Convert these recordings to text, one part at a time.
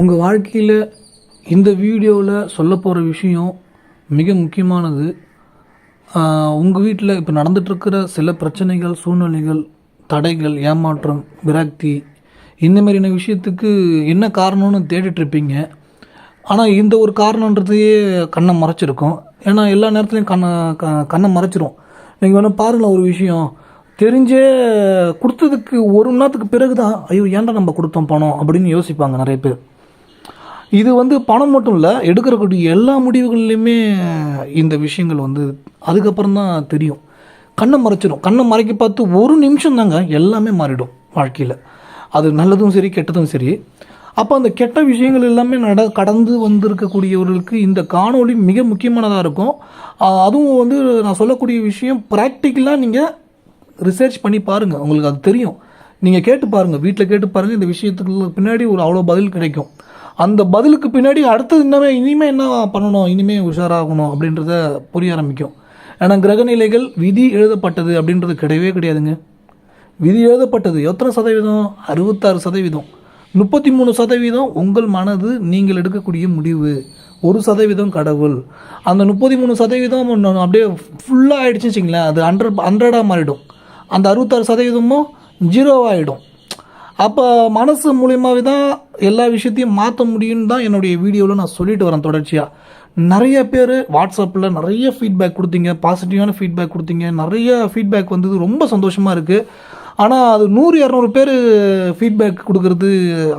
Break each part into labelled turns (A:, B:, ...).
A: உங்கள் வாழ்க்கையில் இந்த வீடியோவில் சொல்ல போகிற விஷயம் மிக முக்கியமானது. உங்கள் வீட்டில் இப்போ நடந்துகிட்ருக்கிற சில பிரச்சனைகள் சூழ்நிலைகள் தடைகள் ஏமாற்றம் விரக்தி இந்த மாதிரியான விஷயத்துக்கு என்ன காரணம்னு தேடிட்டுருப்பீங்க. ஆனால் இந்த ஒரு காரணன்றதையே கண்ணை மறைச்சிருக்கும். ஏன்னா எல்லா நேரத்துலையும் கண்ணை க கண்ணை மறைச்சிரும். நீங்கள் வேணால் பாருங்களேன் ஒரு விஷயம். தெரிஞ்சே கொடுத்ததுக்கு ஒரு மணி நேரத்துக்கு பிறகு தான் ஐயோ ஏன்டா நம்ம கொடுத்தோம் பணம்? அப்படின்னு யோசிப்பாங்க நிறைய பேர். இது வந்து பணம் மட்டும் இல்லை எடுக்கிறக்கூடிய எல்லா முடிவுகள்லையுமே இந்த விஷயங்கள் வந்து அதுக்கப்புறம் தான் தெரியும். கண்ணை மறைச்சிடும் கண்ணை மறைக்க பார்த்து ஒரு நிமிஷம் தாங்க எல்லாமே மாறிடும் வாழ்க்கையில். அது நல்லதும் சரி கெட்டதும் சரி. அப்போ அந்த கெட்ட விஷயங்கள் எல்லாமே நட கடந்து வந்திருக்கக்கூடியவர்களுக்கு இந்த காணொளி மிக முக்கியமானதாக இருக்கும். அதுவும் வந்து நான் சொல்லக்கூடிய விஷயம் ப்ராக்டிக்கலாக நீங்கள் ரிசர்ச் பண்ணி பாருங்கள் உங்களுக்கு அது தெரியும். நீங்கள் கேட்டு பாருங்கள் வீட்டில் கேட்டு பாருங்கள் இந்த விஷயத்துக்கு பின்னாடி ஒரு அவ்வளோ பதில் கிடைக்கும். அந்த பதிலுக்கு பின்னாடி அடுத்தது இன்னமே இனிமேல் என்ன பண்ணணும் இனிமேல் உஷாராகணும் அப்படின்றத புரிய ஆரம்பிக்கும். ஏன்னா கிரகநிலைகள் விதி எழுதப்பட்டது அப்படின்றது கிடையவே கிடையாதுங்க. விதி எழுதப்பட்டது எத்தனை சதவீதம்? அறுபத்தாறு சதவீதம். முப்பத்தி மூணு சதவீதம் உங்கள் மனது நீங்கள் எடுக்கக்கூடிய முடிவு. ஒரு சதவீதம் கடவுள். அந்த முப்பத்தி மூணு சதவீதம் ஒன்று அப்படியே ஃபுல்லாக ஆகிடுச்சுன்னு வச்சிங்களேன் அது ஹண்ட்ரட் ஹண்ட்ரடாக மாறிடும். அந்த அறுபத்தாறு சதவீதமும் ஜீரோவாகிடும் அப்போ மனசு மூலியமாகவே தான் எல்லா விஷயத்தையும் மாற்ற முடியும்னு தான் என்னுடைய வீடியோவில் நான் சொல்லிட்டு வரேன் தொடர்ச்சியாக நிறைய பேர் வாட்ஸ்அப்பில் நிறைய ஃபீட்பேக் கொடுத்தீங்க பாசிட்டிவான ஃபீட்பேக் கொடுத்தீங்க நிறைய ஃபீட்பேக் வந்தது ரொம்ப சந்தோஷமாக இருக்குது ஆனால் அது நூறு இரநூறு பேர் ஃபீட்பேக் கொடுக்கறது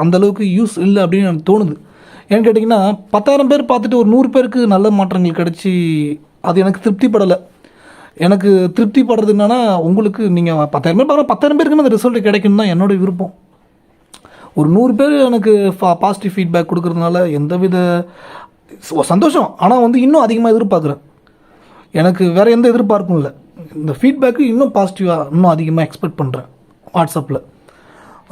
A: அந்தளவுக்கு யூஸ் இல்லை அப்படின்னு எனக்கு தோணுது. ஏன்னு கேட்டிங்கன்னா பத்தாயிரம் பேர் பார்த்துட்டு ஒரு நூறு பேருக்கு நல்ல மாற்றங்கள் கிடச்சி அது எனக்கு திருப்திப்படலை. எனக்கு திருப்திப்படுறது என்னென்னா உங்களுக்கு நீங்கள் பத்தாயிரம் பேர் பார்த்தா பத்தாயிரம் பேருக்குன்னு அந்த ரிசல்ட் கிடைக்கும் தான் என்னோட விருப்பம். ஒரு நூறு பேர் எனக்கு ஃபா பாசிட்டிவ் ஃபீட்பேக் கொடுக்குறதுனால எந்தவித சந்தோஷம். ஆனால் வந்து இன்னும் அதிகமாக எதிர்பார்க்குறேன். எனக்கு வேறு எந்த எதிர்பார்ப்பும் இல்லை. இந்த ஃபீட்பேக்கு இன்னும் பாசிட்டிவாக இன்னும் அதிகமாக எக்ஸ்பெக்ட் பண்ணுறேன் வாட்ஸ்அப்பில்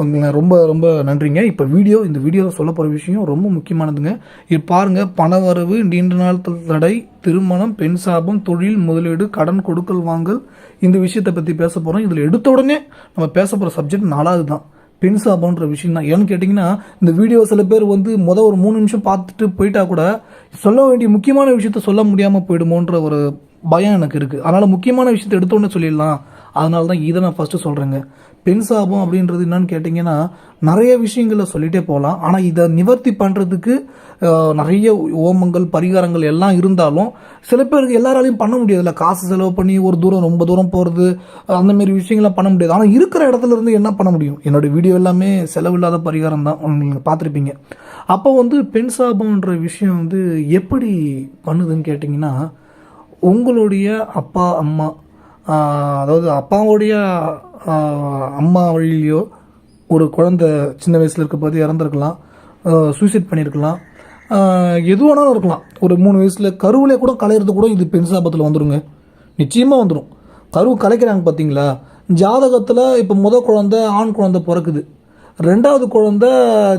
A: உங்களை ரொம்ப ரொம்ப நன்றிங்க. இப்போ வீடியோ இந்த வீடியோவில் சொல்ல போகிற விஷயம் ரொம்ப முக்கியமானதுங்க. இது பாருங்கள் பண வரவு நீண்ட நாள் தடை திருமணம் பெண் சாபம் தொழில் முதலீடு கடன் கொடுக்கல் வாங்கல் இந்த விஷயத்தை பற்றி பேச போகிறோம் இதில் எடுத்த உடனே நம்ம பேச போகிற சப்ஜெக்ட் நாலாவது தான் பெண் சாபம்ன்ற விஷயம் தான் ஏன்னு கேட்டிங்கன்னா இந்த வீடியோ சில பேர் வந்து மொதல் ஒரு மூணு நிமிஷம் பார்த்துட்டு போயிட்டா கூட சொல்ல வேண்டிய முக்கியமான விஷயத்த சொல்ல முடியாமல் போயிடுமோன்ற ஒரு பயம் எனக்கு இருக்குது அதனால் முக்கியமான விஷயத்தை எடுத்தோன்னே சொல்லிடலாம். அதனால தான் இதை நான் ஃபஸ்ட்டு சொல்கிறேங்க பெண் சாபம் அப்படின்றது என்னன்னு கேட்டிங்கன்னா நிறைய விஷயங்களை சொல்லிகிட்டே போகலாம். ஆனால் இதை நிவர்த்தி பண்ணுறதுக்கு நிறைய ஓமங்கள் பரிகாரங்கள் எல்லாம் இருந்தாலும் சில பேருக்கு எல்லாராலையும் பண்ண முடியாதுல்ல. காசு செலவு பண்ணி ஒரு தூரம் ரொம்ப தூரம் போகிறது அந்தமாரி விஷயங்கள்லாம் பண்ண முடியாது. ஆனால் இருக்கிற இடத்துல இருந்து என்ன பண்ண முடியும்? என்னோட வீடியோ எல்லாமே செலவில்லாத பரிகாரம் தான். நீங்கள் பார்த்துருப்பீங்க. அப்போ வந்து பெண் சாபம்ன்ற விஷயம் வந்து எப்படி பண்ணுதுன்னு கேட்டிங்கன்னா உங்களுடைய அப்பா அம்மா அதாவது அப்பாவுடைய அம்மா வழியிலையோ ஒரு குழந்தை சின்ன வயசில் இருக்க போது இறந்துருக்கலாம். சூசைட் பண்ணியிருக்கலாம் எது வேணாலும் இருக்கலாம். ஒரு மூணு வயசில் கருவிலே கூட கலையிறது கூட இது பெண் சாபத்தில் வந்துருங்க. நிச்சயமாக வந்துடும் கருவு கலைக்கிறாங்க பார்த்தீங்களா ஜாதகத்தில் இப்போ முத குழந்த ஆண் குழந்த பிறக்குது. ரெண்டாவது குழந்த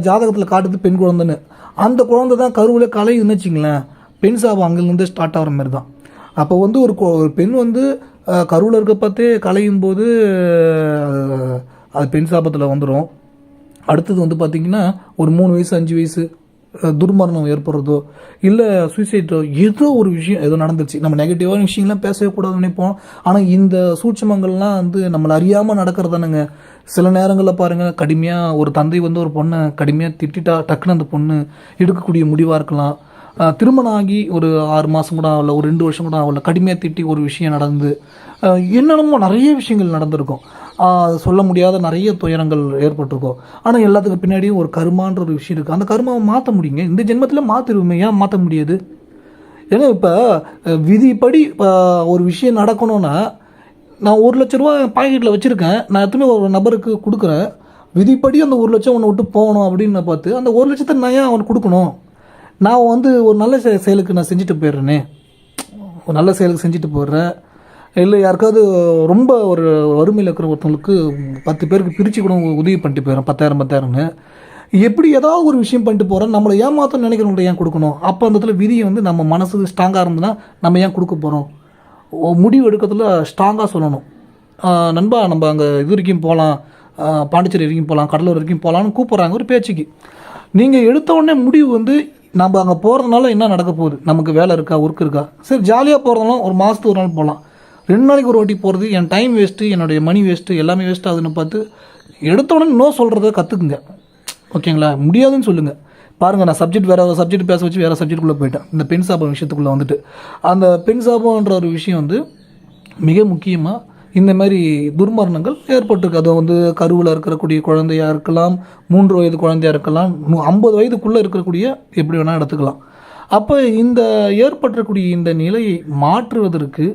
A: ஜாதகத்தில் காட்டுது பெண் குழந்தைன்னு. அந்த குழந்தை தான் கருவில் கலையுதுன்னு வச்சிங்களேன் பெண் சாபம் அங்கிருந்து ஸ்டார்ட் ஆகிற மாதிரி தான் அப்போ வந்து ஒரு ஒரு பெண் வந்து கருவில் இருக்க பார்த்தே கலையும் போது அது பெண் சாபத்தில் வந்துடும் அடுத்தது வந்து பார்த்திங்கன்னா ஒரு மூணு வயசு அஞ்சு வயசு துர்மரணம் ஏற்படுறதோ இல்லை சூசைட்டோ ஏதோ ஒரு விஷயம் ஏதோ நடந்துச்சு நம்ம நெகட்டிவான விஷயங்கள்லாம் பேசவே கூடாதுன்னு நினைப்போம். ஆனால் இந்த சூட்சமங்கள்லாம் வந்து நம்மளை அறியாமல் நடக்கிறதானுங்க. சில நேரங்களில் பாருங்கள் கடுமையாக ஒரு தந்தை வந்து ஒரு பொண்ணை கடுமையாக திட்டிட்டா டக்குன்னு அந்த பொண்ணு எடுக்கக்கூடிய முடிவாக இருக்கலாம். திருமணம் ஆகி ஒரு ஆறு மாதம் கூட ஆகல ஒரு ரெண்டு வருஷம் கூட ஆகல கடுமையாக திட்டி ஒரு விஷயம் நடந்து என்னென்னமோ நிறைய விஷயங்கள் நடந்திருக்கும். சொல்ல முடியாத நிறைய துயரங்கள் ஏற்பட்டிருக்கும். ஆனால் எல்லாத்துக்கு பின்னாடியும் ஒரு கருமான்ற ஒரு விஷயம் இருக்குது அந்த கருமாவை மாற்ற முடியுங்க? இந்த ஜென்மத்தில் மாற்றிடுவோமே ஏன் மாற்ற முடியாது? ஏன்னா இப்போ விதிப்படி இப்போ ஒரு விஷயம் நடக்கணும்னா நான் ஒரு லட்ச ரூபா பாக்கெட்டில் வச்சுருக்கேன் நான் எத்தனை ஒரு நபருக்கு கொடுக்குறேன் விதிப்படி அந்த ஒரு லட்சம் ஒன்று விட்டு போகணும் அப்படின்னு நான் பார்த்து அந்த ஒரு லட்சத்தை நான் ஏன் அவனுக்கு கொடுக்கணும்? நான் வந்து ஒரு நல்ல செ- செயலுக்கு நான் செஞ்சுட்டு போயிடுறேனே. ஒரு நல்ல செயலுக்கு செஞ்சுட்டு போயிடுறேன். இல்லை யாருக்காவது ரொம்ப ஒரு வறுமையில் இருக்கிற ஒருத்தவங்களுக்கு பத்து பேருக்கு பிரித்து கூட உதவி பண்ணிட்டு போயிடுறேன். பத்தாயிரம் பத்தாயிரம்னு. எப்படி ஏதாவது ஒரு விஷயம் பண்ணிட்டு போகிறோம் நம்மளை ஏமாத்தம் நினைக்கிறவங்கள்ட்ட ஏன் கொடுக்கணும்? அப்போ அந்த இடத்துல விதியை வந்து நம்ம மனசு ஸ்ட்ராங்காக இருந்ததுன்னா நம்ம ஏன் கொடுக்க போகிறோம் முடிவு எடுக்கிறதுல ஸ்ட்ராங்காக சொல்லணும். நண்பா நம்ம அங்கே இது வரைக்கும் போகலாம் பாண்டிச்சேரி வரைக்கும் போகலாம் கடலூர் வரைக்கும் போகலான்னு கூப்பிட்றாங்க ஒரு பேச்சுக்கு. நீங்கள் எடுத்த உடனே முடிவு வந்து நம்ம அங்கே போகிறதுனால என்ன நடக்க போகுது? நமக்கு வேலை இருக்கா? ஒர்க் இருக்கா? சரி ஜாலியாக போகிறதுனால ஒரு மாதத்துக்கு ஒரு நாள் போகலாம் ரெண்டு நாளைக்கு ஒரு வாட்டி போகிறது என் டைம் வேஸ்ட்டு என்னுடைய மணி வேஸ்ட்டு எல்லாமே வேஸ்ட் ஆகுதுன்னு பார்த்து எடுத்தோடனே நோ சொல்கிறத கற்றுக்குங்க ஓகேங்களா? முடியாதுன்னு சொல்லுங்கள் பாருங்கள் நான் சப்ஜெக்ட் வேறு சப்ஜெக்ட் பேச வச்சு வேறு சப்ஜெக்ட்டுக்குள்ளே போயிட்டேன். இந்த பெண் சாபம் விஷயத்துக்குள்ளே வந்துட்டு. அந்த பெண் சாபம்ன்ற ஒரு விஷயம் வந்து மிக முக்கியமாக இந்த மாதிரி துர்மரணங்கள் ஏற்பட்டிருக்கு. அது வந்து கருவில் இருக்கக்கூடிய குழந்தையாக இருக்கலாம் மூன்று வயது குழந்தையா இருக்கலாம் ஐம்பது வயதுக்குள்ளே இருக்கக்கூடிய எப்படி வேணால் எடுத்துக்கலாம். அப்போ இந்த ஏற்பட்டிருக்கக்கூடிய இந்த நிலையை மாற்றுவதற்கு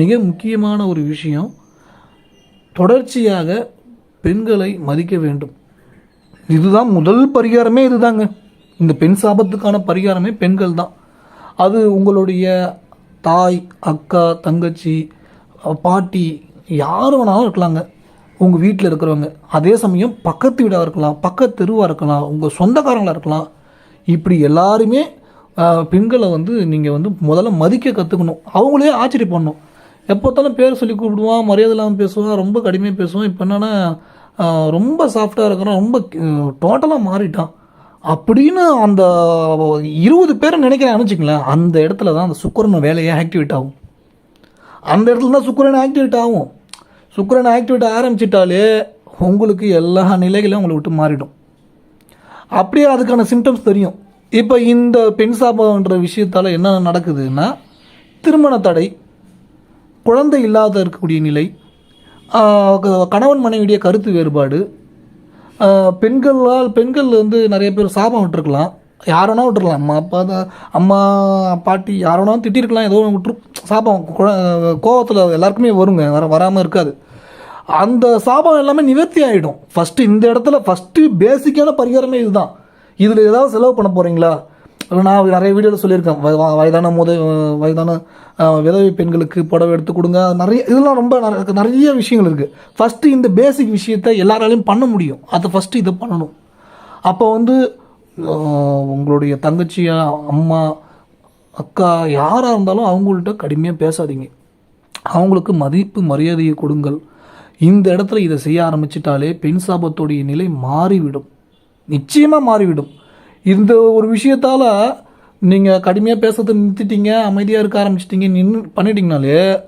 A: மிக முக்கியமான ஒரு விஷயம் தொடர்ச்சியாக பெண்களை மதிக்க வேண்டும். இதுதான் முதல் பரிகாரமே இதுதாங்க. இந்த பெண் சாபத்துக்கான பரிகாரமே பெண்கள் தான். அது உங்களுடைய தாய் அக்கா தங்கச்சி பாட்டி யார் வேணாலும் இருக்கலாங்க. உங்கள் வீட்டில் இருக்கிறவங்க. அதே சமயம் பக்கத்து வீடாக இருக்கலாம் பக்கத்து தெருவாக இருக்கலாம் உங்கள் சொந்தக்காரங்களாக இருக்கலாம். இப்படி எல்லாருமே பெண்களை வந்து நீங்கள் வந்து முதல்ல மதிக்க கற்றுக்கணும் அவங்களே ஆச்சரியப்படணும் எப்போத்தாலும் பேர் சொல்லி கூப்பிடுவான் மரியாதை இல்லாமல் பேசுவான் ரொம்ப கடுமையாக பேசுவான் இப்போ என்னென்னா ரொம்ப சாஃப்டாக இருக்கிறான் ரொம்ப டோட்டலாக மாறிட்டான். அப்படின்னு அந்த இருபது பேரை நினைக்கிறேன் வச்சுங்களேன் அந்த இடத்துல தான் அந்த சுக்கரன் வேலையை ஆக்டிவேட் ஆகும். அந்த இடத்துல தான் சுக்கரன் ஆக்டிவேட் ஆகும். சுக்கரன் ஆக்டிவேட் ஆரம்பிச்சிட்டாலே உங்களுக்கு எல்லா நிலைகளும் உங்களை விட்டு மாறிடும். அப்படியே அதுக்கான சிம்டம்ஸ் தெரியும். இப்போ இந்த பெண் சாபம்ன்ற விஷயத்தால் என்ன நடக்குதுன்னா திருமண தடை குழந்தை இல்லாத இருக்கக்கூடிய நிலை க- கணவன் மனைவியுடைய கருத்து வேறுபாடு பெண்களால் பெண்கள் வந்து நிறைய பேர் சாபம் விட்டுருக்கலாம். யாரோனா விட்டுருலாம் அம்மா அப்பா தான் அம்மா பாட்டி யாரோனா திட்டிருக்கலாம். ஏதோ ஒண்ணு விட்டுரு சாபம். கோவத்தில் எல்லாருக்குமே வருங்க. வர வராமல் இருக்காது. அந்த சாபம் எல்லாமே நிவர்த்தி ஆகிடும் ஃபஸ்ட்டு இந்த இடத்துல ஃபஸ்ட்டு பேசிக்கான பரிகாரமே இதுதான். இதில் ஏதாவது செலவு பண்ண போகிறீங்களா நான் நிறைய வீடியோவில் சொல்லியிருக்கேன். வயதான முத வயதான விதவை பெண்களுக்கு புடவை எடுத்து கொடுங்க. நிறைய இதெல்லாம் ரொம்ப நிறைய- நிறைய விஷயங்கள் இருக்குது ஃபஸ்ட்டு இந்த பேசிக் விஷயத்தை எல்லாராலையும் பண்ண முடியும். அதை ஃபஸ்ட்டு இதை பண்ணணும். அப்போ வந்து உங்களுடைய தங்கச்சியா அம்மா அக்கா யாராக இருந்தாலும் அவங்கள்ட்ட கடுமையாக பேசாதீங்க. அவங்களுக்கு மதிப்பு மரியாதையை கொடுங்கள். இந்த இடத்துல இதை செய்ய ஆரம்பிச்சிட்டாலே பெண் சாபத்துடைய நிலை மாறிவிடும். நிச்சயமாக மாறிவிடும். இந்த ஒரு விஷயத்தால் நீங்கள் கடுமையாக பேசுறதை நிறுத்திட்டீங்க அமைதியாக இருக்க ஆரம்பிச்சிட்டிங்க நின்று பண்ணிட்டீங்கனாலே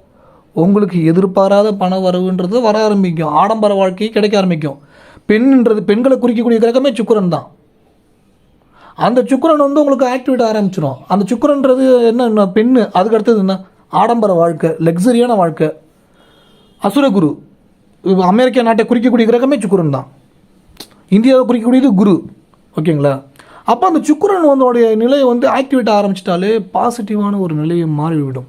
A: உங்களுக்கு எதிர்பாராத பண வரவுன்றது வர ஆரம்பிக்கும். ஆடம்பர வாழ்க்கையை கிடைக்க ஆரம்பிக்கும். பெண்ன்றது பெண்களை குறிக்கக்கூடிய கிரகமே சுக்கிரன் தான். அந்த சுக்கிரன் வந்து உங்களுக்கு ஆக்டிவேட் ஆரம்பிச்சிடும் அந்த சுக்கிரன்றது என்ன என்ன பெண்ணு. அதுக்கு அடுத்தது என்ன? ஆடம்பர வாழ்க்கை லக்ஸரியான வாழ்க்கை. அசுரகுரு. அமெரிக்க நாட்டை குறிக்கக்கூடிய கிரகமே சுக்கிரன் தான். இந்தியாவை குறிக்கக்கூடியது குரு. ஓகேங்களா? அப்போ அந்த சுக்கிரன் வந்தோடைய நிலையை வந்து ஆக்டிவேட் ஆரம்பிச்சிட்டாலே பாசிட்டிவான ஒரு நிலையை மாறிவிடும்.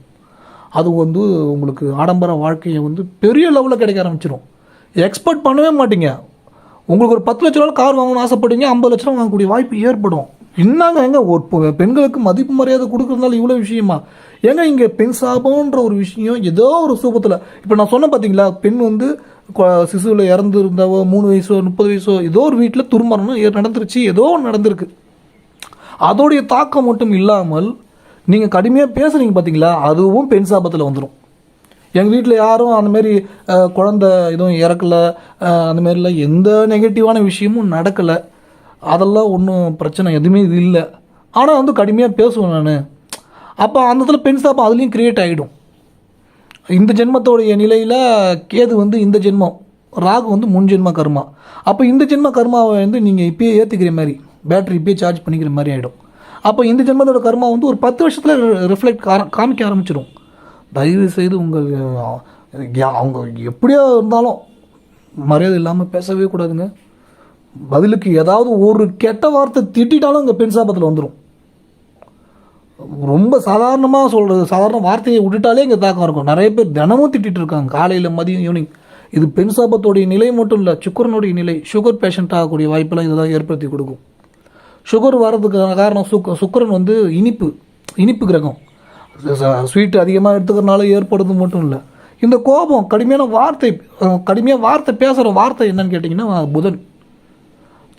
A: அது வந்து உங்களுக்கு ஆடம்பர வாழ்க்கையை வந்து பெரிய லெவலில் கிடைக்க ஆரம்பிச்சிடும் எக்ஸ்பெக்ட் பண்ணவே மாட்டீங்க. உங்களுக்கு ஒரு பத்து லட்ச ரூபா கார் வாங்கணும்னு ஆசைப்படுவீங்க ஐம்பது லட்ச ரூபா வாங்கக்கூடிய வாய்ப்பு ஏற்படும். என்னங்க எங்க? ஒரு பெண்களுக்கு மதிப்பு மரியாதை கொடுக்குறதுனால இவ்வளோ விஷயமா? ஏங்க இங்கே பெண் சாபம்ன்ற ஒரு விஷயம் ஏதோ ஒரு சூபத்தில். இப்போ நான் சொன்னேன் பார்த்தீங்களா பெண் வந்து சிசுவில் இறந்து இருந்தாவோ மூணு வயசோ முப்பது வயசோ ஏதோ ஒரு வீட்டில் துர்மரணம் நடந்துருச்சு ஏதோ ஒன்று நடந்திருக்கு. அதோடைய தாக்கம் மட்டும் இல்லாமல் நீங்கள் கடுமையாக பேசுகிறீங்க பார்த்தீங்களா அதுவும் பெண் சாபத்தில் வந்துடும் எங்கள் வீட்டில் யாரும் அந்தமாரி குழந்த குழந்தை எதுவும் இறக்கலை அந்தமாரிலாம் எந்த நெகட்டிவான விஷயமும் நடக்கலை. அதெல்லாம் ஒன்றும் பிரச்சனை எதுவுமே இது இல்லை. ஆனால் வந்து கடுமையாக பேசுவேன் நான். அப்போ அந்த இடத்துல பெண் சாபம் அதுலேயும் க்ரியேட் ஆகிடும் இந்த ஜென்மத்தோடைய நிலையில் கேது வந்து இந்த ஜென்மம் ராகு வந்து முன் ஜென்ம கர்மா. அப்போ இந்த ஜென்ம கர்மாவை வந்து நீங்கள் இப்பயே ஏற்றுக்கிற மாதிரி பேட்டரி இப்பயே சார்ஜ் பண்ணிக்கிற மாதிரி ஆகிடும் அப்போ இந்த ஜென்மத்தோட கர்மா வந்து ஒரு பத்து வருஷத்தில் ரிஃப்ளெக்ட் காமிக்க ஆரம்பிச்சிடும் தயவு செய்து உங்கள் அவங்க எப்படியோ இருந்தாலும் மரியாதை இல்லாமல் பேசவே கூடாதுங்க. பதிலுக்கு ஏதாவது ஒரு கெட்ட வார்த்தை திட்டிட்டாலும் இங்கே பெண் சாபத்தில் வந்துடும் ரொம்ப சாதாரணமாக சொல்கிறது சாதாரண வார்த்தையை விட்டுட்டாலே இங்கே தாக்கம் இருக்கும். நிறைய பேர் தினமும் திட்டிட்டு இருக்காங்க. காலையில் மதியம் ஈவினிங் இது பெண் சாபத்தோடைய நிலை மட்டும் இல்லை சுக்கரனுடைய நிலை சுகர் பேஷண்ட் ஆகக்கூடிய வாய்ப்பெல்லாம் இதெல்லாம் ஏற்படுத்தி கொடுக்கும். சுகர் வர்றதுக்கான காரணம் சுக் சுக்கரன் வந்து இனிப்பு இனிப்பு கிரகம். ஸ்வீட் அதிகமாக எடுத்துக்கிறனால ஏற்படுறது மட்டும் இல்லை. இந்த கோபம் கடுமையான வார்த்தை கடுமையாக வார்த்தை பேசுகிற வார்த்தை என்னன்னு கேட்டிங்கன்னா புதன்.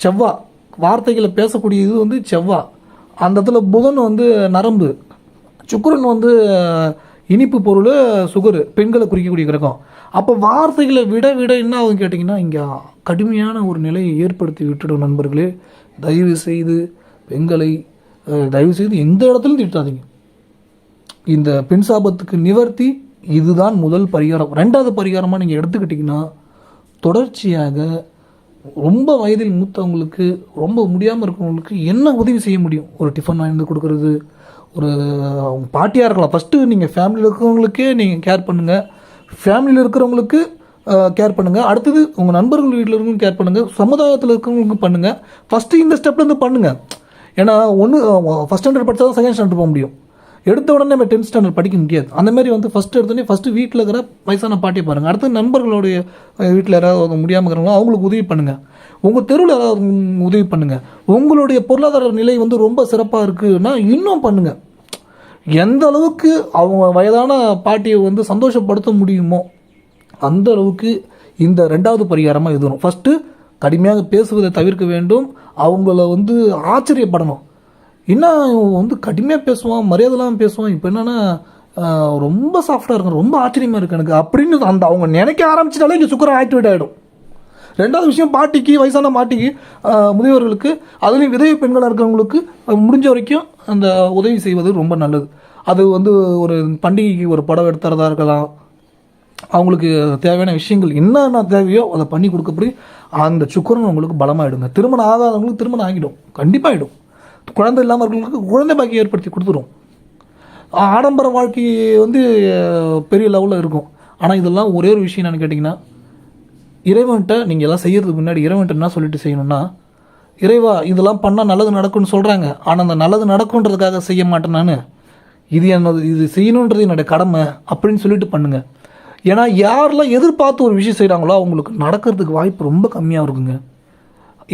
A: செவ்வா. வார்த்தைகளை பேசக்கூடிய இது வந்து செவ்வா. அந்த இடத்துல புதன் வந்து நரம்பு. சுக்கிரன் வந்து இனிப்பு பொருள் சுகரு பெண்களை குறிக்கக்கூடிய கிரகம். அப்போ வார்த்தைகளை விட விட என்ன ஆகும் கேட்டிங்கன்னா இங்கே கடுமையான ஒரு நிலையை ஏற்படுத்தி விட்டுடும் நண்பர்களே. தயவு செய்து பெண்களை தயவு செய்து எந்த இடத்துலையும் திட்டாதீங்க இந்த பெண் சாபத்துக்கு நிவர்த்தி இதுதான் முதல் பரிகாரம். ரெண்டாவது பரிகாரமாக நீங்கள் எடுத்துக்கிட்டிங்கன்னா தொடர்ச்சியாக ரொம்ப வயதில் மூத்தவங்களுக்கு ரொம்ப முடியாமல் இருக்கிறவங்களுக்கு என்ன உதவி செய்ய முடியும்? ஒரு டிஃபன் வாங்கி வந்து கொடுக்கறது ஒரு அவங்க பாட்டியாக இருக்கலாம். ஃபஸ்ட்டு நீங்கள் ஃபேமிலியில் இருக்கிறவங்களுக்கே நீங்கள் கேர் பண்ணுங்கள் ஃபேமிலியில் இருக்கிறவங்களுக்கு கேர் பண்ணுங்கள் அடுத்தது உங்கள் நண்பர்கள் வீட்டில் இருக்கவங்க கேர் பண்ணுங்கள் சமுதாயத்தில் இருக்கிறவங்களுக்கும் பண்ணுங்கள் ஃபஸ்ட்டு இந்த ஸ்டெப்லேருந்து பண்ணுங்கள் ஏன்னா ஒன்று ஃபஸ்ட் ஸ்டாண்டர்ட் படித்தா தான் செகண்ட் ஸ்டாண்டர்ட் போக முடியும். எடுத்த உடனே நம்ம டென்த் ஸ்டாண்டர்ட் படிக்க முடியாது. அந்த மாதிரி வந்து ஃபஸ்ட் எடுத்தோடனே ஃபஸ்ட்டு வீட்டில் இருக்கிற வயசான பாட்டியை பாருங்கள் அடுத்து நண்பர்களுடைய வீட்டில் யாராவது முடியாமல் இருக்கிறவங்களோ அவங்களுக்கு உதவி பண்ணுங்கள் உங்கள் தெருவில் யாராவது உதவி பண்ணுங்கள் உங்களுடைய பொருளாதார நிலை வந்து ரொம்ப சிறப்பாக இருக்குன்னா இன்னும் பண்ணுங்கள் எந்த அளவுக்கு அவங்க வயதான பாட்டியை வந்து சந்தோஷப்படுத்த முடியுமோ அந்த அளவுக்கு இந்த ரெண்டாவது பரிகாரமாக எழுதணும். ஃபஸ்ட்டு கடுமையாக பேசுவதை தவிர்க்க வேண்டும். அவங்கள வந்து ஆச்சரியப்படணும். என்ன வந்து கடுமையாக பேசுவான் மரியாதைலாம் பேசுவான். இப்போ என்னென்னா ரொம்ப சாஃப்டாக இருக்கும் ரொம்ப ஆச்சரியமாக இருக்குது எனக்கு. அப்படின்னு அந்த அவங்க நினைக்க ஆரம்பிச்சிட்டாலே இங்கே சுக்கரம் ஆக்டிவேட் ஆகிடும் ரெண்டாவது விஷயம் பாட்டிக்கு வயசான பாட்டிக்கு முதியவர்களுக்கு அதுலேயும் விதவை பெண்களாக இருக்கிறவங்களுக்கு முடிஞ்ச வரைக்கும் அந்த உதவி செய்வது ரொம்ப நல்லது. அது வந்து ஒரு பண்டிகைக்கு ஒரு படம் எடுத்துறதா இருக்கலாம். அவங்களுக்கு தேவையான விஷயங்கள் என்னென்ன தேவையோ அதை பண்ணி கொடுக்கப்படி அந்த சுக்கரன் உங்களுக்கு பலமாகிடுங்க திருமணம் ஆகாதவங்களுக்கு திருமணம் ஆகிடும். கண்டிப்பாக ஆகிடும் குழந்தை இல்லாமல் இருக்கிறவங்களுக்கு குழந்தை பாக்கியம் ஏற்படுத்தி கொடுத்துரும். ஆடம்பர வாழ்க்கை வந்து பெரிய லெவலில் இருக்கும். ஆனால் இதெல்லாம் ஒரே ஒரு விஷயம் என்னென்னு கேட்டிங்கன்னா இறைவன்கிட்ட நீங்கள் எல்லாம் செய்கிறதுக்கு முன்னாடி இறைவன்கிட்ட என்ன சொல்லிட்டு செய்யணும்னா இறைவா இதெல்லாம் பண்ணால் நல்லது நடக்கும்னு சொல்கிறாங்க ஆனால் அந்த நல்லது நடக்குன்றதுக்காக செய்ய மாட்டேன் நான். இது என்னது இது செய்யணுன்றது என்னோடய கடமை அப்படின்னு சொல்லிட்டு பண்ணுங்கள் ஏன்னா யாரெல்லாம் எதிர்பார்த்து ஒரு விஷயம் செய்கிறாங்களோ அவங்களுக்கு நடக்கிறதுக்கு வாய்ப்பு ரொம்ப கம்மியாக இருக்குங்க.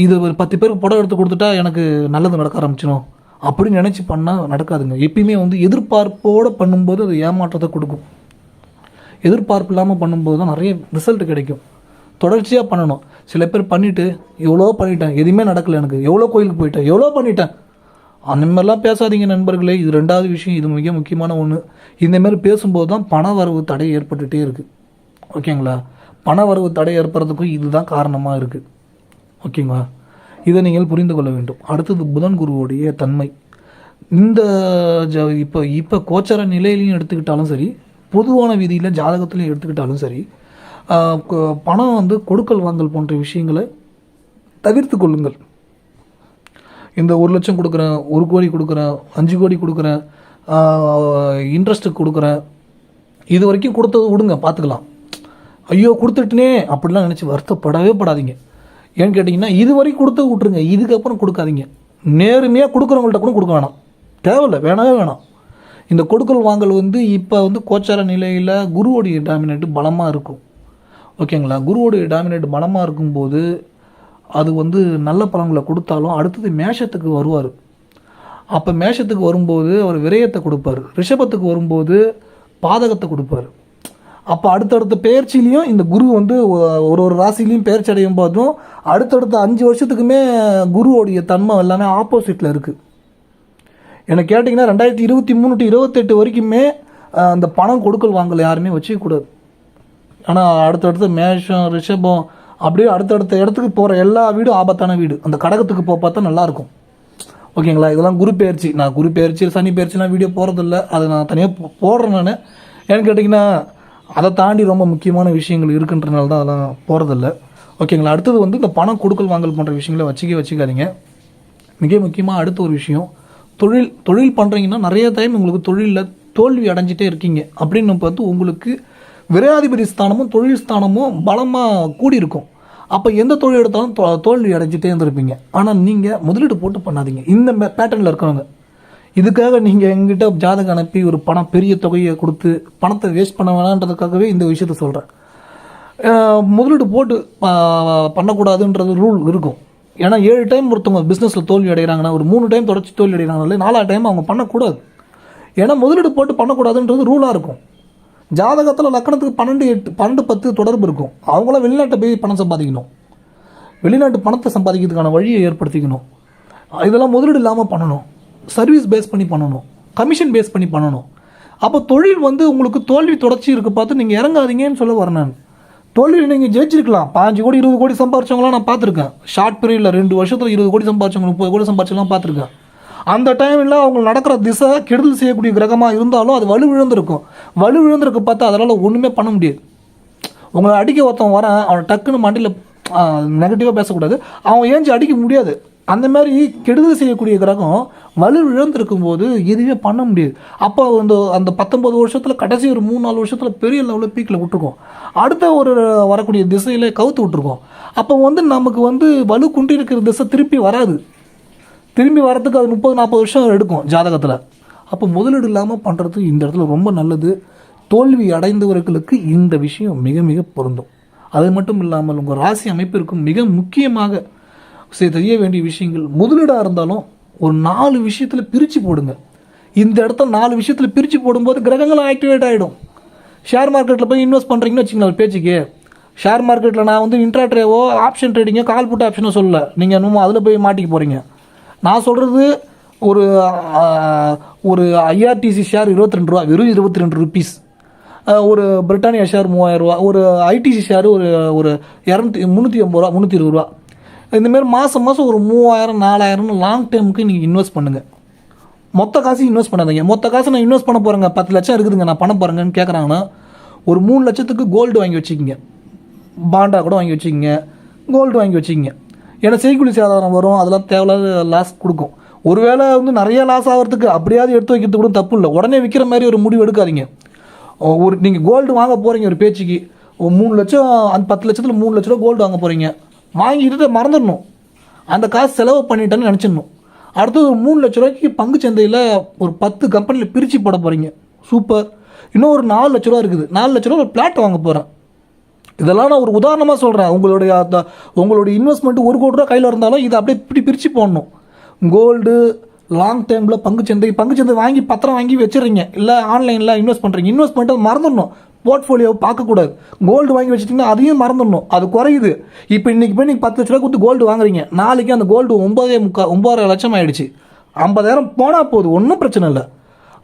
A: இது ஒரு பத்து பேருக்கு புடவை எடுத்து கொடுத்துட்டா எனக்கு நல்லது நடக்க ஆரம்பிச்சிடும் அப்படின்னு நினச்சி பண்ணால் நடக்காதுங்க. எப்பயுமே வந்து எதிர்பார்ப்போடு பண்ணும்போது அது ஏமாற்றத்தை கொடுக்கும். எதிர்பார்ப்பு இல்லாமல் பண்ணும்போது தான் நிறைய ரிசல்ட் கிடைக்கும். தொடர்ச்சியாக பண்ணணும். சில பேர் பண்ணிவிட்டு எவ்வளோ பண்ணிட்டேன். எதுவுமே நடக்கலை எனக்கு. எவ்வளோ கோயிலுக்கு போயிட்டேன். எவ்வளோ பண்ணிட்டேன். அந்த மாதிரிலாம் பேசாதீங்க நண்பர்களே. இது ரெண்டாவது விஷயம். இது மிக முக்கியமான ஒன்று இந்தமாரி பேசும்போது தான் பண வரவு தடை ஏற்பட்டுகிட்டே இருக்குது ஓகேங்களா? பண வரவு தடை ஏற்படுறதுக்கும் இதுதான் காரணமாக இருக்குது ஓகேங்களா? இதை நீங்கள் புரிந்து கொள்ள வேண்டும். அடுத்தது புதன் குருவுடைய தன்மை. இந்த ஜ இப்போ இப்போ கோச்சர நிலையிலையும் எடுத்துக்கிட்டாலும் சரி பொதுவான விதியில் ஜாதகத்துலையும் எடுத்துக்கிட்டாலும் சரி பணம் வந்து கொடுக்கல் வாங்கல் போன்ற விஷயங்களை தவிர்த்து கொள்ளுங்கள். இந்த ஒரு லட்சம் கொடுக்குறேன் ஒரு கோடி கொடுக்குறேன் அஞ்சு கோடி கொடுக்குறேன் இன்ட்ரெஸ்ட்டு கொடுக்குறேன். இது வரைக்கும் கொடுத்தது விடுங்க பார்த்துக்கலாம். ஐயோ கொடுத்துட்டுனே அப்படிலாம் நினச்சி வருத்தப்படவே படாதீங்க. ஏன்னு கேட்டிங்கன்னா இது வரைக்கும் கொடுத்து விட்ருங்க இதுக்கப்புறம் கொடுக்காதீங்க. நேர்மையாக கொடுக்குறவங்கள்ட்ட கூட கொடுக்க வேணாம். தேவையில்லை வேணவே வேணாம். இந்த கொடுக்கல் வாங்கல் வந்து இப்போ வந்து கோச்சார நிலையில் குருவோடைய டாமினேட் பலமாக இருக்கும். ஓகேங்களா? குருவோடைய டாமினேட் பலமாக இருக்கும்போது அது வந்து நல்ல பலன்களை கொடுத்தாலும் அடுத்தது மேஷத்துக்கு வருவார். அப்போ மேஷத்துக்கு வரும்போது அவர் விரயத்தை கொடுப்பார். ரிஷபத்துக்கு வரும்போது பாதகத்தை கொடுப்பார். அப்போ அடுத்தடுத்த பெயர்ச்சிலையும் இந்த குரு வந்து ஒரு ஒரு ராசிலையும் பெயர்ச்சி அடையும் போதும். அடுத்தடுத்த அஞ்சு வருஷத்துக்குமே குருவோடைய தன்மை எல்லாமே ஆப்போசிட்டில் இருக்குது எனக்கு கேட்டிங்கன்னா ரெண்டாயிரத்தி இருபத்தி மூணு டு இருபத்தெட்டு வரைக்குமே அந்த பணம் கொடுக்கல் வாங்கலை யாருமே வச்சுக்கக்கூடாது ஆனால் அடுத்தடுத்து மேஷம் ரிஷபம் அப்படியே அடுத்தடுத்த இடத்துக்கு போகிற எல்லா வீடும் ஆபத்தான வீடு. அந்த கடகத்துக்கு போக பார்த்தா நல்லாயிருக்கும் ஓகேங்களா? இதெல்லாம் குரு பயிற்சி நான் குரு பயிற்சி சனி பயிற்சிலாம் வீடியோ போகிறதில்ல அதை நான் தனியாக போடுறேன் நான். ஏன்னு கேட்டிங்கன்னா அதை தாண்டி ரொம்ப முக்கியமான விஷயங்கள் இருக்குன்றனால தான் அதெல்லாம் போகிறதில்ல ஓகேங்களா அடுத்தது வந்து இந்த பணம் கொடுக்கல் வாங்கல் போன்ற விஷயங்களை வச்சுக்க வச்சுக்காதீங்க. மிக முக்கியமாக அடுத்த ஒரு விஷயம் தொழில் தொழில் பண்ணுறீங்கன்னா நிறைய டைம் உங்களுக்கு தொழிலில் தோல்வி அடைஞ்சிட்டே இருக்கீங்க. அப்படின்னு பார்த்து உங்களுக்கு விரையாதிபதி ஸ்தானமும் தொழில் ஸ்தானமும் பலமாக கூடி இருக்கும் அப்போ எந்த தொழில் எடுத்தாலும் தோல்வி அடைஞ்சிட்டே இருந்திருப்பீங்க. ஆனால் நீங்கள் முதலீடு போட்டு பண்ணாதீங்க. இந்த பேட்டர்னில் இருக்கிறவங்க. இதுக்காக நீங்கள் எங்கிட்ட ஜாதகம் அனுப்பி ஒரு பணம் பெரிய தொகையை கொடுத்து பணத்தை வேஸ்ட் பண்ண வேணான்றதுக்காகவே இந்த விஷயத்த சொல்கிறேன் முதலீடு போட்டு பண்ணக்கூடாதுன்றது ரூல் இருக்கும். ஏன்னா ஏழு டைம் ஒருத்தவங்க பிஸ்னஸில் தோல்வி அடைகிறாங்கன்னா ஒரு மூணு டைம் தொடர்ச்சி தோல்வி அடைகிறாங்களே நாலாவது டைம் அவங்க பண்ணக்கூடாது. ஏன்னா முதலீடு போட்டு பண்ணக்கூடாதுன்றது ரூலாக இருக்கும். ஜாதகத்தில் லக்கணத்துக்கு பன்னெண்டு எட்டு பன்னெண்டு பத்து தொடர்பு இருக்கும். அவங்களாம் வெளிநாட்டை போய் பணம் சம்பாதிக்கணும். வெளிநாட்டு பணத்தை சம்பாதிக்கிறதுக்கான வழியை ஏற்படுத்திக்கணும். இதெல்லாம் முதலீடு இல்லாமல் பண்ணணும். சர்வீஸ் பேஸ் பண்ணி பண்ணணும். கமிஷன் பேஸ் பண்ணி பண்ணணும். அப்போ தொழில் வந்து உங்களுக்கு தோல்வி தொடர்ச்சி இருக்கு பார்த்து நீங்கள் இறங்காதீங்கன்னு சொல்ல வரேன் நான். தொழில் நீங்கள் ஜெயிச்சிருக்கலாம். பாஞ்சு கோடி இருபது கோடி சம்பாரிச்சவங்களாம் நான் பார்த்துருக்கேன். ஷார்ட் பீரியடில் ரெண்டு வருஷத்தில் இருபது கோடி சம்பாரிச்சவங்க முப்பது கோடி சம்பாரிச்சவங்களாம் பார்த்துருக்கேன். அந்த டைமில் அவங்க நடக்கிற திசை கெடுதல் செய்யக்கூடிய கிரகமாக இருந்தாலும் அது வலு விழுந்திருக்கும். வலு விழுந்திருக்கு பார்த்தா அதனால் ஒன்றுமே பண்ண முடியாது. உங்களை அடிக்க ஒருத்தன் வரேன் அவனை டக்குன்னு மண்டியில் நெகட்டிவாக பேசக்கூடாது. அவன் ஏஞ்சி அடிக்க முடியாது. அந்த மாதிரி கெடுதல் செய்யக்கூடிய கிரகம் வலு இழந்திருக்கும் போது எதுவுமே பண்ண முடியாது. அப்போ அந்த அந்த பத்தொன்பது வருஷத்தில் கடைசி ஒரு மூணு நாலு வருஷத்தில் பெரிய லெவலில் பீக்கில் விட்டுருக்கோம். அடுத்த ஒரு வரக்கூடிய திசையில் கவுத்து விட்டுருக்கோம். அப்போ வந்து நமக்கு வந்து வலு குன்றி இருக்கிற திசை திருப்பி வராது. திரும்பி வரதுக்கு அது முப்பது நாற்பது வருஷம் எடுக்கும் ஜாதகத்தில். அப்போ முதலீடு இல்லாமல் பண்ணுறது இந்த இடத்துல ரொம்ப நல்லது. தோல்வி அடைந்தவர்களுக்கு இந்த விஷயம் மிக மிக பொருந்தும். அது மட்டும் இல்லாமல் உங்கள் ராசி அமைப்பிற்கும் மிக முக்கியமாக செய்ய தெரிய வேண்டிய விஷயங்கள். முதலீடாக இருந்தாலும் ஒரு நாலு விஷயத்தில் பிரித்து போடுங்க. இந்த இடத்துல நாலு விஷயத்தில் பிரித்து போடும்போது கிரகங்கள் ஆக்டிவேட் ஆகிடும் ஷேர் மார்க்கெட்டில் போய் இன்வெஸ்ட் பண்ணுறீங்கன்னு வச்சுங்களேன் பேச்சுக்கு. ஷேர் மார்க்கெட்டில் நான் வந்து இன்ட்ராட்ரேவோ ஆப்ஷன் ட்ரேடிங்கோ கால் புட் ஆப்ஷனோ சொல்லல. நீங்கள் இன்னும் அதில் போய் மாட்டிக்க போகிறீங்க நான் சொல்கிறது ஒரு ஒரு ஐஆர்டிசி ஷேர் இருபத்தி ரெண்டு ரூபா வெறும் இருபத்தி ரெண்டு ருபீஸ் ஒரு பிரிட்டானியா ஷேர் மூவாயிரம் ரூபா ஒரு ஐடிசி ஷேர் ஒரு ஒரு இரநூத்தி முந்நூற்றி ஐம்பது ரூபா முந்நூற்றி இருபது ரூபா. இந்தமாரி மாதம் மாதம் ஒரு மூவாயிரம் நாலாயிரம்னு லாங் டேர்முக்கு நீங்கள் இன்வெஸ்ட் பண்ணுங்கள் மொத்த காசு இன்வெஸ்ட் பண்ணாதீங்க. மொத்த காசு நான் இன்வெஸ்ட் பண்ண போகிறேங்க பத்து லட்சம் இருக்குதுங்க. நான் பண்ண போகிறேங்கன்னு கேட்குறாங்கன்னா ஒரு மூணு லட்சத்துக்கு கோல்டு வாங்கி வச்சுக்கிங்க. பாண்டா கூட வாங்கி வச்சுக்கிங்க. கோல்டு வாங்கி வச்சுக்கிங்க. ஏன்னா செய்குலி சேதாரம் வரும். அதெல்லாம் தேவையில்லாத லாஸ் கொடுக்கும். ஒருவேளை வந்து நிறைய லாஸ் ஆகிறதுக்கு அப்படியாவது எடுத்து வைக்கிறது கூட தப்பு இல்லை. உடனே விற்கிற மாதிரி ஒரு முடிவு எடுக்காதீங்க. ஒரு நீங்கள் கோல்டு வாங்க போகிறீங்க ஒரு பேச்சுக்கு. ஒரு மூணு லட்சம் அந்த பத்து லட்சத்தில் மூணு லட்ச ரூபா கோல்டு வாங்க போகிறீங்க வாங்கிட்டு மறந்துடணும். அந்த காசு செலவு பண்ணிட்டேன்னு நினச்சிடணும். அடுத்தது ஒரு மூணு லட்ச ரூபாய்க்கு பங்கு சந்தையில் ஒரு பத்து கம்பெனியில் பிரித்து போட போகிறீங்க சூப்பர் இன்னும் ஒரு நாலு லட்ச ரூபா இருக்குது. நாலு லட்ச ரூபா ஒரு பிளாட் வாங்க போகிறேன் இதெல்லாம் நான் ஒரு உதாரணமாக சொல்கிறேன் உங்களுடைய அந்த உங்களுடைய இன்வெஸ்ட்மெண்ட் ஒரு கோடி ரூபா கையில் இருந்தாலும் இதை அப்படியே இப்படி பிரித்து போடணும். கோல்டு லாங் டைமில் பங்குச் சந்தை பங்கு சந்தை வாங்கி பத்திரம் வாங்கி வச்சிடுறீங்க. இல்லை ஆன்லைனில் இன்வெஸ்ட் பண்ணுறீங்க இன்வெஸ்ட்மெண்ட்டை அதை மறந்துடணும். போர்ட்ஃபோலியோவை பார்க்கக்கூடாது. கோல்டு வாங்கி வச்சிட்டிங்கன்னா அதையும் மறந்துடணும். அது குறையுது. இப்போ இன்றைக்கி போய் நீங்கள் பத்து லட்ச ரூபா கொடுத்து கோல்டு வாங்குறீங்க. நாளைக்கு அந்த கோல்டு ஒம்பதே முக்கா ஒம்பதரை லட்சம் ஆகிடுச்சு ஐம்பதாயிரம் போனால் போதும் ஒன்றும் பிரச்சனை இல்லை.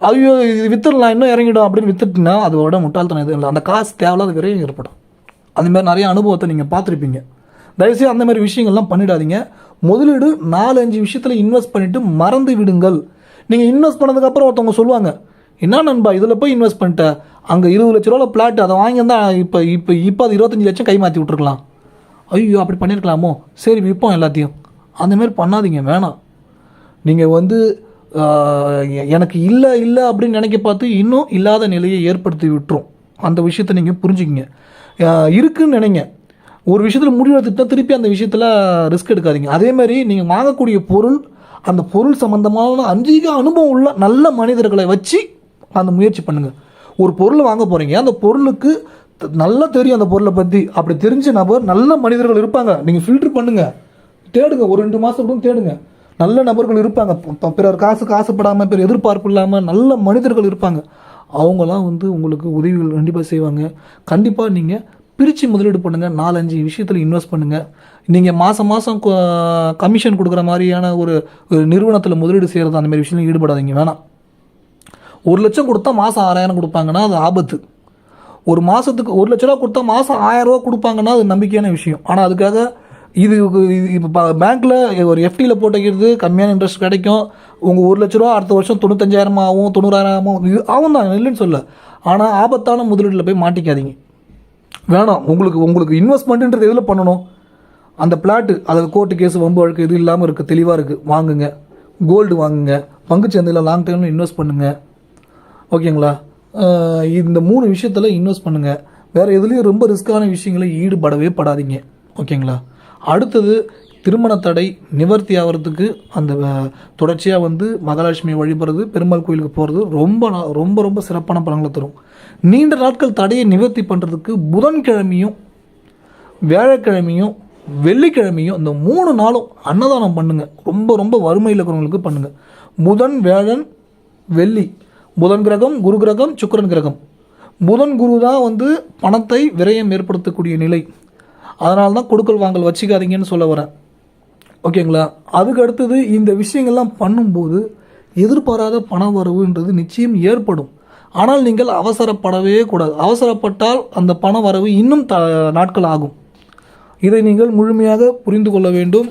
A: ஐயோ இது வித்துடலாம் இன்னும் இறங்கிடும் அப்படின்னு வித்துட்டுனா அதோட முட்டாள்தனம் எதுவும் இல்லை. அந்த காசு தேவையில்லாத விரையும் ஏற்படும். அந்த நிறைய அனுபவத்தை நீங்கள் பார்த்துருப்பீங்க. தயவுசெய்து அந்த மாதிரி விஷயங்கள்லாம் பண்ணிடாதீங்க. முதலீடு நாலு அஞ்சு விஷயத்தில் இன்வெஸ்ட் பண்ணிவிட்டு மறந்து விடுங்கள். நீங்கள் இன்வெஸ்ட் பண்ணதுக்கப்புறம் ஒருத்தவங்க சொல்லுவாங்க என்ன நண்பா இதில் போய் இன்வெஸ்ட் பண்ணிட்டேன் அங்கே இருபது லட்ச ரூபாவில் பிளாட் அதை வாங்கியிருந்தா இப்போ இப்போ இப்போ அது இருபத்தஞ்சி லட்சம் கை மாற்றி விட்ருக்கலாம் ஐயோ அப்படி பண்ணியிருக்கலாமோ சரி விற்போம் எல்லாத்தையும். அந்தமாரி பண்ணாதீங்க வேணாம். நீங்கள் வந்து எனக்கு இல்லை இல்லை அப்படின்னு நினைக்க பார்த்து இன்னும் இல்லாத நிலையை ஏற்படுத்தி விட்டுரும். அந்த விஷயத்தை நீங்கள் புரிஞ்சுக்கிங்க. இருக்குன்னு நினைங்க. ஒரு விஷயத்தில் முடிவு திருப்பி அந்த விஷயத்தில் ரிஸ்க் எடுக்காதீங்க. அதேமாதிரி நீங்கள் வாங்கக்கூடிய பொருள் அந்த பொருள் சம்மந்தமான அதிக அனுபவம் உள்ள நல்ல மனிதர்களை வச்சு அந்த முயற்சி பண்ணுங்கள் ஒரு பொருளை வாங்க போகிறீங்க அந்த பொருளுக்கு நல்லா தெரியும் அந்த பொருளை பற்றி அப்படி தெரிஞ்ச நபர் நல்ல மனிதர்கள் இருப்பாங்க. நீங்கள் ஃபில்டர் பண்ணுங்கள் தேடுங்க. ஒரு ரெண்டு மாதம் கூட தேடுங்க. நல்ல நபர்கள் இருப்பாங்க. பிறர் காசுக்கு ஆசைப்படாமல் பிறர் எதிர்பார்ப்பு இல்லாமல் நல்ல மனிதர்கள் இருப்பாங்க. அவங்களாம் வந்து உங்களுக்கு உதவிகள் கண்டிப்பாக செய்வாங்க. கண்டிப்பாக நீங்கள் பிரித்து முதலீடு பண்ணுங்கள் நாலஞ்சு விஷயத்தில் இன்வெஸ்ட் பண்ணுங்கள் நீங்கள் மாதம் மாதம் கமிஷன் கொடுக்குற மாதிரியான ஒரு ஒரு நிறுவனத்தில் முதலீடு செய்கிறது அந்த மாதிரி விஷயம் ஈடுபடாதீங்க. வேணாம். ஒரு லட்சம் கொடுத்தா மாதம் ஆறாயிரம் கொடுப்பாங்கன்னா அது ஆபத்து. ஒரு மாதத்துக்கு ஒரு லட்ச ரூபா கொடுத்தா மாதம் ஆயிரம் கொடுப்பாங்கன்னா அது நம்பிக்கையான விஷயம். ஆனால் அதுக்காக இது இப்போ பேங்க்கில் ஒரு எஃப்டியில் போட்டு வைக்கிறது கம்மியான இன்ட்ரெஸ்ட் கிடைக்கும். உங்கள் ஒரு லட்ச ரூபா அடுத்த வருஷம் தொண்ணூத்தஞ்சாயிரம் ஆகும் தொண்ணூறாயிரம் ஆகும். இது ஆகும் தான் இல்லைன்னு சொல்ல. ஆனால் ஆபத்தான முதலீட்டில் போய் மாட்டிக்காதீங்க. வேணாம் உங்களுக்கு உங்களுக்கு இன்வெஸ்ட்மெண்ட்டுன்றது எதில் பண்ணணும்? அந்த பிளாட்டு அது கோர்ட்டு கேஸ் வம்பு வழக்கு இது இல்லாமல் இருக்குது தெளிவாக இருக்குது வாங்குங்க. கோல்டு வாங்குங்க. பங்குச்சந்தையில் லாங் டைம்னு இன்வெஸ்ட் பண்ணுங்கள் ஓகேங்களா? இந்த மூணு விஷயத்தில் இன்வெஸ்ட் பண்ணுங்கள் வேறு எதுலேயும் ரொம்ப ரிஸ்க்கான விஷயங்களை ஈடுபடவே படாதீங்க. ஓகேங்களா? அடுத்தது திருமண தடை நிவர்த்தி ஆகிறதுக்கு அந்த தொடர்ச்சியாக வந்து மகாலட்சுமி வழிபடுறது பெருமாள் கோயிலுக்கு போகிறது ரொம்ப நா- ரொம்ப ரொம்ப சிறப்பான பலன்களை தரும். நீண்ட நாட்கள் தடையை நிவர்த்தி பண்ணுறதுக்கு புதன்கிழமையும் வியாழக்கிழமையும் வெள்ளிக்கிழமையும் இந்த மூணு நாளும் அன்னதானம் பண்ணுங்கள் ரொம்ப ரொம்ப வறுமையில் இருக்கிறவங்களுக்கு பண்ணுங்கள் புதன் வேழன் வெள்ளி புதன் கிரகம் குரு கிரகம் சுக்கிரன் கிரகம். புதன் குரு தான் வந்து பணத்தை விரயம் ஏற்படுத்தக்கூடிய நிலை. அதனால தான் கொடுக்கல் வாங்கல் வச்சுக்காதீங்கன்னு சொல்ல வரேன் ஓகேங்களா அதுக்கு அடுத்தது இந்த விஷயங்கள்லாம் பண்ணும்போது எதிர்பாராத பண வரவுன்றது நிச்சயம் ஏற்படும். ஆனால் நீங்கள் அவசரப்படவே கூடாது. அவசரப்பட்டால் அந்த பண வரவு இன்னும் த நாட்கள் ஆகும். இதை நீங்கள் முழுமையாக புரிந்து கொள்ள வேண்டும்.